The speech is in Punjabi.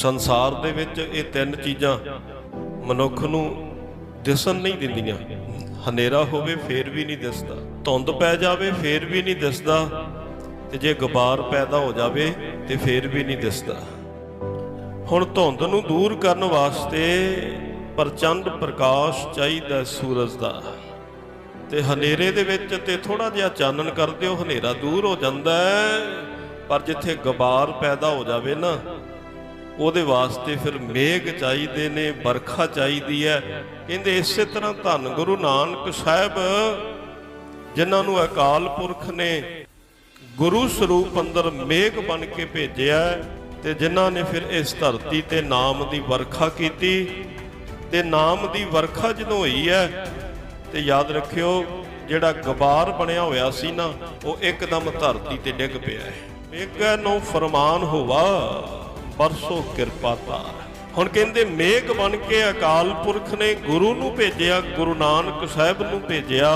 ਸੰਸਾਰ ਦੇ ਵਿੱਚ ਇਹ ਤਿੰਨ ਚੀਜ਼ਾਂ ਮਨੁੱਖ ਨੂੰ ਦਿਸਣ ਨਹੀਂ ਦਿੰਦੀਆਂ। ਹਨੇਰਾ ਹੋਵੇ ਫੇਰ ਵੀ ਨਹੀਂ ਦਿਸਦਾ। ਧੁੰਦ ਪੈ ਜਾਵੇ ਫੇਰ ਵੀ ਨਹੀਂ ਦਿਸਦਾ। ਤੇ ਜੇ ਗੁਬਾਰ ਪੈਦਾ ਹੋ ਜਾਵੇ ਤੇ ਫੇਰ ਵੀ ਨਹੀਂ ਦਿਸਦਾ। ਹੁਣ ਧੁੰਦ ਨੂੰ ਦੂਰ ਕਰਨ ਵਾਸਤੇ ਪ੍ਰਚੰਡ ਪ੍ਰਕਾਸ਼ ਚਾਹੀਦਾ ਸੂਰਜ ਦਾ। ਤੇ ਹਨੇਰੇ ਦੇ ਵਿੱਚ ਤੇ ਥੋੜਾ ਜਿਹਾ ਚਾਨਣ ਕਰ ਦਿਓ, ਹਨੇਰਾ ਦੂਰ ਹੋ ਜਾਂਦਾ ਹੈ। ਪਰ ਜਿੱਥੇ ਗਬਾਰ ਪੈਦਾ ਹੋ ਜਾਵੇ ਨਾ ਉਹਦੇ ਵਾਸਤੇ ਫਿਰ ਮੇਘ ਚਾਹੀਦੇ ਨੇ, ਵਰਖਾ ਚਾਹੀਦੀ ਹੈ। ਕਹਿੰਦੇ ਇਸੇ ਤਰ੍ਹਾਂ ਧੰਨ ਗੁਰੂ ਨਾਨਕ ਸਾਹਿਬ, ਜਿਨ੍ਹਾਂ ਨੂੰ ਅਕਾਲ ਪੁਰਖ ਨੇ ਗੁਰੂ ਸਰੂਪ ਅੰਦਰ ਮੇਘ ਬਣ ਕੇ ਭੇਜਿਆ ਹੈ ਤੇ ਜਿਨ੍ਹਾਂ ਨੇ ਫਿਰ ਇਸ ਧਰਤੀ ਤੇ ਨਾਮ ਦੀ ਵਰਖਾ ਕੀਤੀ। ਤੇ ਨਾਮ ਦੀ ਵਰਖਾ ਜਦੋਂ ਹੋਈ ਹੈ, ਤੇ ਯਾਦ ਰੱਖਿਓ, ਜਿਹੜਾ ਗਬਾਰ ਬਣਿਆ ਹੋਇਆ ਸੀ ਨਾ, ਉਹ ਇੱਕਦਮ ਧਰਤੀ ਤੇ ਡਿੱਗ ਪਿਆ ਹੈ। ਮੇਘ ਨੂੰ ਫਰਮਾਨ ਹੋਵਾ। ਬਰਸੋ ਕਿਰਪਾ ਤਾਰ ਹੁਣ ਕਹਿੰਦੇ, ਮੇਘ ਬਣ ਕੇ ਅਕਾਲ ਪੁਰਖ ਨੇ ਗੁਰੂ ਨੂੰ ਭੇਜਿਆ, ਗੁਰੂ ਨਾਨਕ ਸਾਹਿਬ ਨੂੰ ਭੇਜਿਆ।